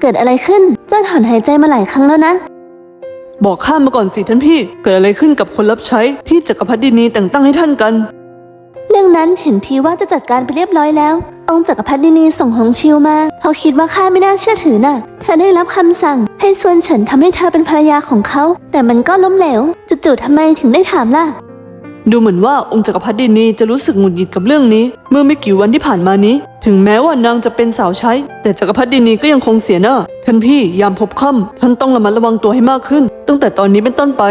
เกิดอะไรขึ้น เจ้าถอนหายใจมาหลายครั้งแล้วนะ บอกข้ามาก่อนสิท่านพี่ เกิดอะไรขึ้นกับคนรับใช้ที่จักรพรรดินีแต่งตั้งให้ท่านกัน เรื่องนั้นเห็นทีว่าจะจัดการไปเรียบร้อยแล้ว องค์จักรพรรดินีส่งหงชิวมาเขาคิดว่าข้าไม่น่าเชื่อถือน่ะ เธอได้รับคำสั่ง ให้ส่วนเฉินทำให้เธอเป็นภรรยาของเขา แต่มันก็ล้มเหลวจู่ๆทำไมถึงได้ถามล่ะ ดูเหมือนว่าองค์จักรพรรดินีจะรู้สึกหงุดหงิดกับเรื่องนี้ เมื่อไม่กี่วันที่ผ่านมานี้ ถึงแม้ว่านางจะเป็นสาวใช้ แต่จักรพรรดินีก็ยังคงเสียหน้า ท่านพี่ยามพบค่ำท่านต้องระมัดระวังตัวให้มากขึ้น ตั้งแต่ตอนนี้เป็นต้นไป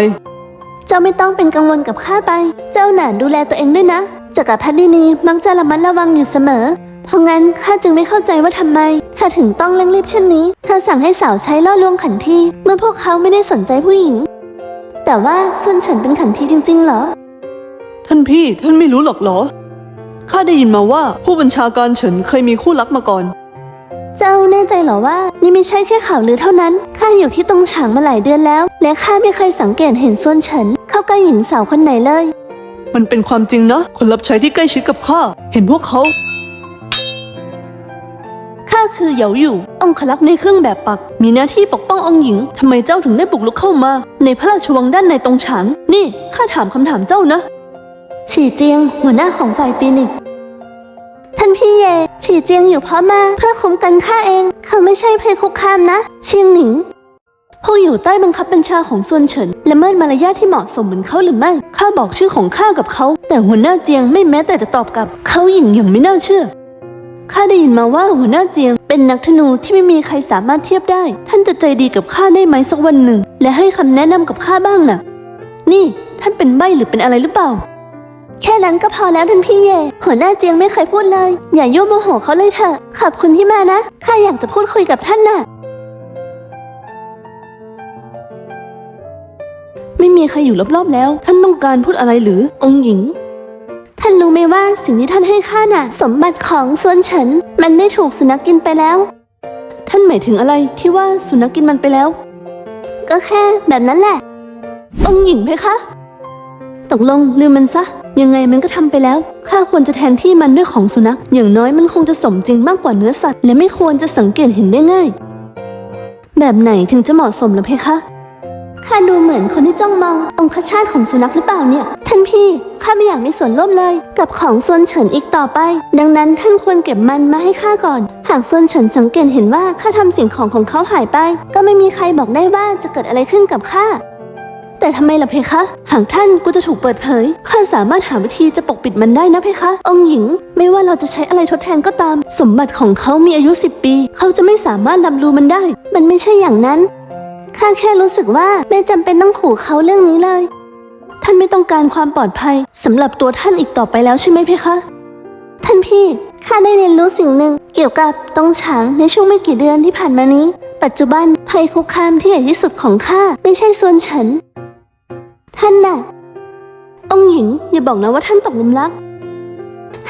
เจ้าไม่ต้องเป็นกังวลกับข้าไป เจ้าหนานดูแลตัวเองด้วยนะจักรพรรดินีมักจะระมัดระวังอยู่เสมอ เพราะงั้นข้าจึงไม่เข้าใจว่าทำไมเธอถึงต้องเร่งรีบเช่นนี้ เธอสั่งให้สาวใช้ล่อลวงขันทีเมื่อพวกเขาไม่ได้สนใจผู้หญิง แต่ว่าซุนเฉินเป็นขันทีจริงๆเหรอ ท่านพี่ท่านไม่รู้หรอกเหรอ ข้าได้ยินมาว่าผู้บัญชาการเฉินเคยมีคู่รักมาก่อน เจ้าแน่ใจเหรอว่า นี่ไม่ใช่แค่ข่าวลือเท่านั้น ข้าอยู่ที่ตรงฉางมาหลายเดือนแล้ว และข้าไม่เคยสังเกตเห็นซุนเฉินเข้าใกล้หญิงสาวคนไหนเลย มันเป็นความจริงนะ คนรับใช้ที่ใกล้ชิดกับข้า เห็นพวกเขา ข้าคือเหยาอยู่ องคลักษ์ในเครื่องแบบปัก มีหน้าที่ปกป้ององค์หญิง ทำไมเจ้าถึงได้บุกรุกเข้ามา ในพระราชวังด้านในตรงฉาง นี่ข้าถามคำถามเจ้านะ ฉีเจียง หัวหน้าของฝ่ายฟีนิกซ์ท่านพี่เย่ฉีเจียงอยู่เพราะมาเพื่อคุ้มกันข้าเอง เขาไม่ใช่ภัยคุกคามนะ เชียงหนิงผู้อยู่ใต้บังคับบัญชาของส่วนเฉินละเมิดมารยาทที่เหมาะสมเหมือนเขาหรือไม่ข้าบอกชื่อของข้ากับเขา แต่หัวหน้าเจียงไม่แม้แต่จะตอบกลับ เขาหยิ่งอย่างไม่น่าเชื่อข้าได้ยินมาว่าหัวหน้าเจียง เป็นนักธนูที่ไม่มีใครสามารถเทียบได้ ท่านจะใจดีกับข้าได้ไหมสักวันหนึ่ง และให้คำแนะนำกับข้าบ้างน่ะ นี่ท่านเป็นใบหรือเป็นอะไรหรือเปล่า แค่นั้นก็พอแล้วท่านพี่เย่หัวหน้าเจียงไม่เคยพูดเลย อย่ายุ่โมโหเขาเลยเถอะ ขอบคุณที่มานะข้าอยากจะพูดคุยกับท่านน่ะ ไม่มีใครอยู่รอบๆแล้ว ท่านต้องการพูดอะไรหรือ องค์หญิง ท่านรู้ไหมว่าสิ่งที่ท่านให้ข้าน่ะ สมบัติของส่วนฉินมันได้ถูกสุนัขกินไปแล้ว ท่านหมายถึงอะไรที่ว่าสุนัขกินมันไปแล้ว ก็แค่แบบนั้นแหละ องค์หญิงเพคะ ตกลงลืมมันซะ ยังไงมันก็ทำไปแล้ว ข้าควรจะแทนที่มันด้วยของสุนัข อย่างน้อยมันคงจะสมจริงมากกว่าเนื้อสัตว์ และไม่ควรจะสังเกตเห็นได้ง่าย แบบไหนถึงจะเหมาะสมล่ะเพคะข้าดูเหมือนคนที่จ้องมอง องคชาตของสุนัขหรือเปล่าเนี่ย ท่านพี่ข้าไม่อยากมีส่วนร่วมเลย กับของส่วนเฉินอีกต่อไป ดังนั้นท่านควรเก็บมันมาให้ข้าก่อน หากส่วนเฉินสังเกตเห็นว่าข้าทำสิ่งของของเขาหายไป ก็ไม่มีใครบอกได้ว่าจะเกิดอะไรขึ้นกับข้า แต่ทำไมล่ะเพคะ หากท่านกูจะถูกเปิดเผย ข้าสามารถหาวิธีจะปกปิดมันได้นะเพคะ องค์หญิง ไม่ว่าเราจะใช้อะไรทดแทนก็ตาม สมบัติของเขามีอายุสิบปี เขาจะไม่สามารถรับรู้มันได้ มันไม่ใช่อย่างนั้น ข้าแค่รู้สึกว่าไม่จำเป็นต้องขู่เขาเรื่องนี้เลย ท่านไม่ต้องการความปลอดภัยสำหรับตัวท่านอีกต่อไปแล้วใช่ไหมเพคะท่านพี่ ข้าได้เรียนรู้สิ่งหนึ่ง เกี่ยวกับตรงฉางในช่วงไม่กี่เดือนที่ผ่านมานี้ ปัจจุบันภัยคุกคามที่ใหญ่ที่สุดของข้าไม่ใช่ส่วนฉัน ท่านน่ะ องค์หญิงอย่าบอกนะว่าท่านตกหลุมรัก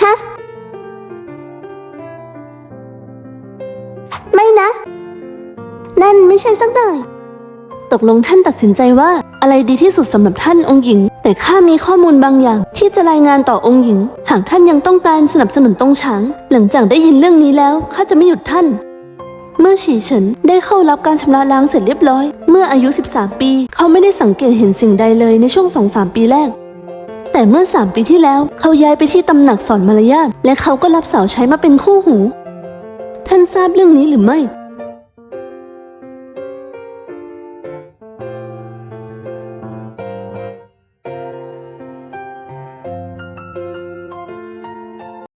ฮะ ไม่นะ นั่นไม่ใช่สักหน่อย ตกลงท่านตัดสินใจว่าอะไรดีที่สุดสำหรับท่านองค์หญิง แต่ข้ามีข้อมูลบางอย่าง ที่จะรายงานต่อองค์หญิง หากท่านยังต้องการสนับสนุนตรงฉาง หลังจากได้ยินเรื่องนี้แล้วข้าจะไม่หยุดท่าน เมื่อฉีเฉินได้เข้ารับการชำระล้างเสร็จเรียบร้อย เมื่ออายุ 13 ปี เขาไม่ได้สังเกตเห็นสิ่งใดเลยในช่วง 2-3 ปีแรก แต่เมื่อ 3 ปีที่แล้วเขาย้ายไปที่ตำหนักสอนมารยาทและเขาก็รับสาวใช้มาเป็นคู่หู ท่านทราบเรื่องนี้หรือไม่